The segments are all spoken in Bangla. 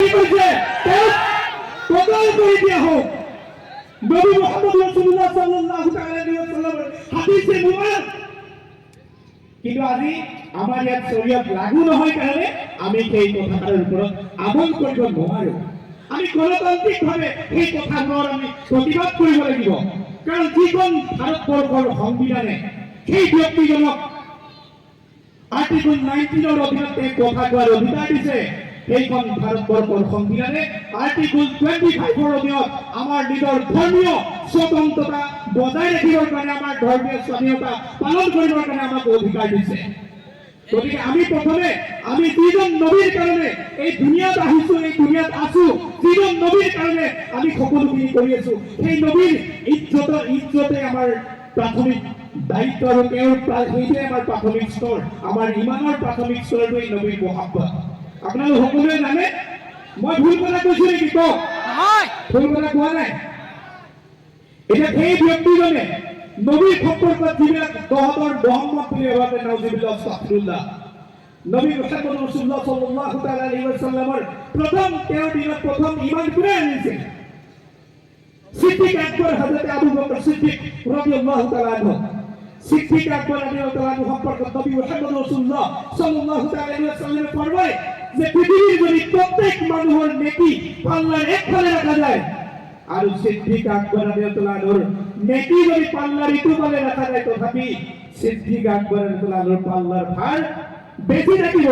কি কৈছে তেওঁক বদল কৰি দিয়া হওক নবী মুহাম্মদ রাসূলুল্লাহ সাল্লাল্লাহু আলাইহি ওয়াসাল্লামের হাদিসে মুবারক। কিন্তু আজি আমাৰ ইয়াত শৰীয়ত লাগু নহয় কাৰণে আমি সেই কথাটাৰ ওপৰত আমল কৰিব নোৱাৰো। আমি গণতান্ত্ৰিকভাৱে সেই কথাবোৰৰ আমি প্ৰতিবাদ কৰিব লাগিব। কাৰণ যিখন ভাৰতবৰ্ষৰ সংবিধানে সেই ব্যক্তিজনক আৰ্টিকল নাইনটিনৰ অধীনত কথা কোৱাৰ অধিকাৰ দিছে সেইখন ভাৰতবৰ্ষৰ সংবিধানে আৰ্টিকল টুৱেণ্টি ফাইভৰ অধীনত আমাৰ নিজৰ ধৰ্মীয় স্বতন্ত্ৰতা বজাই ৰাখিবৰ কাৰণে আমাৰ ধৰ্মীয় স্বাধীনতা পালন কৰিবৰ কাৰণে আমাক অধিকাৰ দিছে। গতিকে আমি প্ৰথমে, আমি যিজন নবীৰ কাৰণে এই দুনিয়াত আহিছো, এই দুনিয়াত আছো, যিজন নবীৰ কাৰণে আমি সকলোখিনি কৰি আছো, সেই নবীৰ ইজ্জতৰ, ইজ্জতে আমাৰ প্ৰাথমিক দায়িত্ব আৰু তেওঁৰ সেইটোৱে আমাৰ প্ৰাথমিক স্তৰ, আমাৰ ইমানৰ প্ৰাথমিক স্তৰটো এই নবীৰ মহাব্বত। আপোনালোক সকলোৱে জানে মই ভুল কথা কৈছো নেকি? কওক। ভুল কথা কোৱা নাই? এতিয়া সেই ব্যক্তিজনে নবীৰ সম্পৰ্কত যিবিলাক তহঁতৰ মহম্মদ বুলি ভাবে নাউজুবিল্লাহ আস্তাগফিৰুল্লাহ নবী মুহাম্মদ রাসূলুল্লাহ সাল্লাল্লাহু তাআলা আলাইহি ওয়াসাল্লামৰ প্ৰথম তেওঁৰ দিনত প্ৰথম ঈমান সিদ্দিক আকবর হযরত আবু বকর সিদ্দিক রাদিয়াল্লাহু তাআলা আনহু। সিদ্দিক আকবর রাদিয়াল্লাহু তাআলা সম্পর্কে নবী মুহাম্মদ রাসূলুল্লাহ সাল্লাল্লাহু তাআলা আলাইহি ওয়াসাল্লাম ফরমায় যে পৃথিবীর যদি প্রত্যেক মানুহৰ নেকি পাল্লার একফালে রাখা যায় আৰু সিদ্দিক আকবর রাদিয়াল্লাহু আনহুর নেকি যদি পাল্লার ইটো ফালে রাখা যায় তথাপি সিদ্দিক আকবর রাদিয়াল্লাহু আনহুর পাল্লার ভার বেশি থাকিব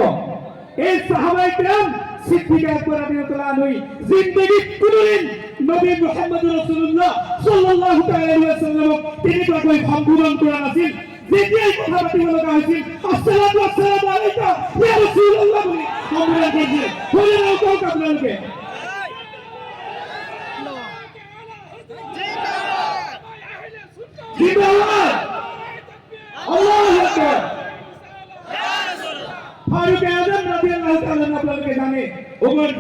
এই সাহাবাই کرام সিদ্দিক আকবর রাদিয়াল্লাহু আনহু জিন্দেগীত কোনোদিন নবী মুহাম্মদ রাসূলুল্লাহ সাল্লাল্লাহু তাআলা আলাইহি ওয়াসাল্লামক তেনেকুৱাকৈ সম্বোধন কৰা নাছিল যেতিয়াই কথা পাতিব লগা হৈছিল আসসালামু আসসালামু আলাইকা ইয়া রাসূলুল্লাহ সম্বোধন কৰিছিল শুনি লওক কওক আপোনালোকে জিন্দাবাদ। আল্লাহু আকবার ফারুক আজম রাদিয়াল্লাহু তাআলা আপনাদেরকে জানে ওমর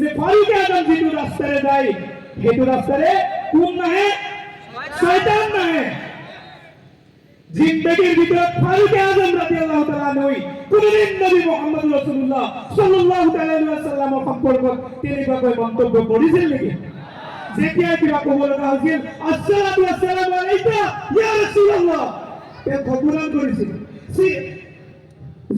যে ফারুক আজম যিটো ৰাস্তাৰে যায় সেইটো ৰাস্তাৰে কোন নাহে, শয়তান নাহে। জিন্দগির ভিতরে ফারুক আজম রাদিয়াল্লাহু তাআলা আনহু কোনদিন নবী মুহাম্মদ রাসূলুল্লাহ সাল্লাল্লাহু তাআলা আলাইহি ওয়াসাল্লামৰ সম্পৰ্কত তেনেকুৱাকৈ মন্তব্য কৰিছিল নেকি? যেতিয়া কিবা ক'ব লগা হৈছিল আসসালামু আসসালামু আলাইকা ইয়া রাসূলুল্লাহ। তেওঁ সম্বোধন কৰিছিল সি-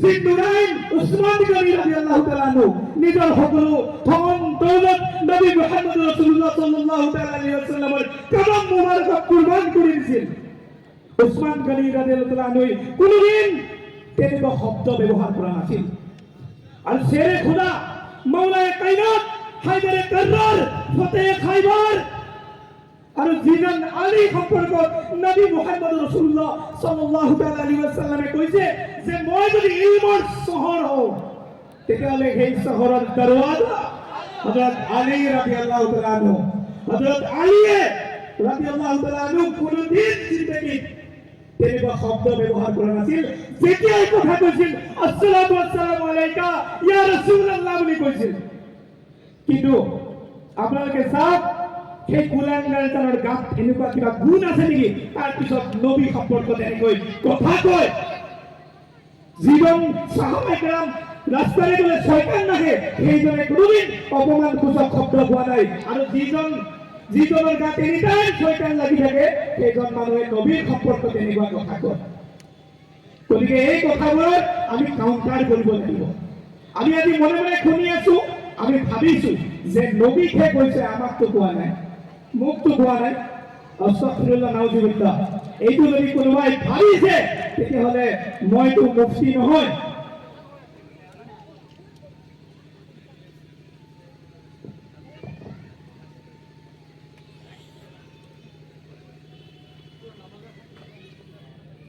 জিন্দুরাইন উসমান গনি রাদিয়াল্লাহু তাআলা আনহু নিজৰ সকলো ধন দৌলত নবী মুহাম্মদ রাসূলুল্লাহ সাল্লাল্লাহু তাআলা আলাইহি ওয়াসাল্লামৰ কদম মুবাৰকক কুৰবান কৰি দিছিল উসমান গনি রাদিয়াল্লাহু কোনোদিন তেনেকুৱা শব্দ ব্যৱহাৰ কৰা নাছিল। আৰু শেৰে খুদা মৌলায়ে কাইনাত হায়দাৰে কাৰ্ৰাৰ ফতেহ খাইবাৰ আৰু যিজন আলী সম্পৰ্কত নবী মুহাম্মদ ৰাসূলুল্লাহ সাল্লাল্লাহু তাআলা আলাইহি ওয়াসাল্লামে কৈছে যে, মই যদি ইলমৰ চহৰ হওঁ তেতিয়াহ'লে সেই চহৰৰ দৰৱাজা হযরত আলী রাদিয়াল্লাহু তাআলা হযরত আলীয়ে রাদিয়াল্লাহু তাআলা কোনোদিন জিন্দগীত তেনেকুৱা শব্দ ব্যৱহাৰ কৰা নাছিল যেতিয়াই কথা কৈছিল আসসালামু আসসালামু আলাইকা, ইয়া ৰাসূলুল্লাহ বুলি কৈছিল কিন্তু আপোনালোকে চাওক সেই কুলাংগাৰজনৰ গাত এনেকুৱা কিবা গুণ আছে নেকি? তাৰপিছত নবী সম্পৰ্কত এনেকৈ কথা কয়। যিজন চাহাবাই কেৰাম ৰাস্তাৰে গ'লে ছয়তান নাহে, সেইজনে কোনোদিন অপমান সূচক শব্দ কোৱা নাই। আৰু যিজন যিজনৰ গাত এনিটাইম ছয়তান লাগি থাকে সেইজন মানুহে নবীৰ সম্পৰ্কত এনেকুৱা কথা কয়। গতিকে এই কথাবোৰত আমি কাউণ্টাৰ কৰিব লাগিব। আমি আজি মনে মনে শুনি আছো, আমি ভাবিছো যে নবীকহে কৈছে, আমাকতো কোৱা নাই। মোকতো কোৱা নাই। এইটো যদি কোনোবাই ভাবিছে তেতিয়াহ'লে মইতো মুফতি নহয়।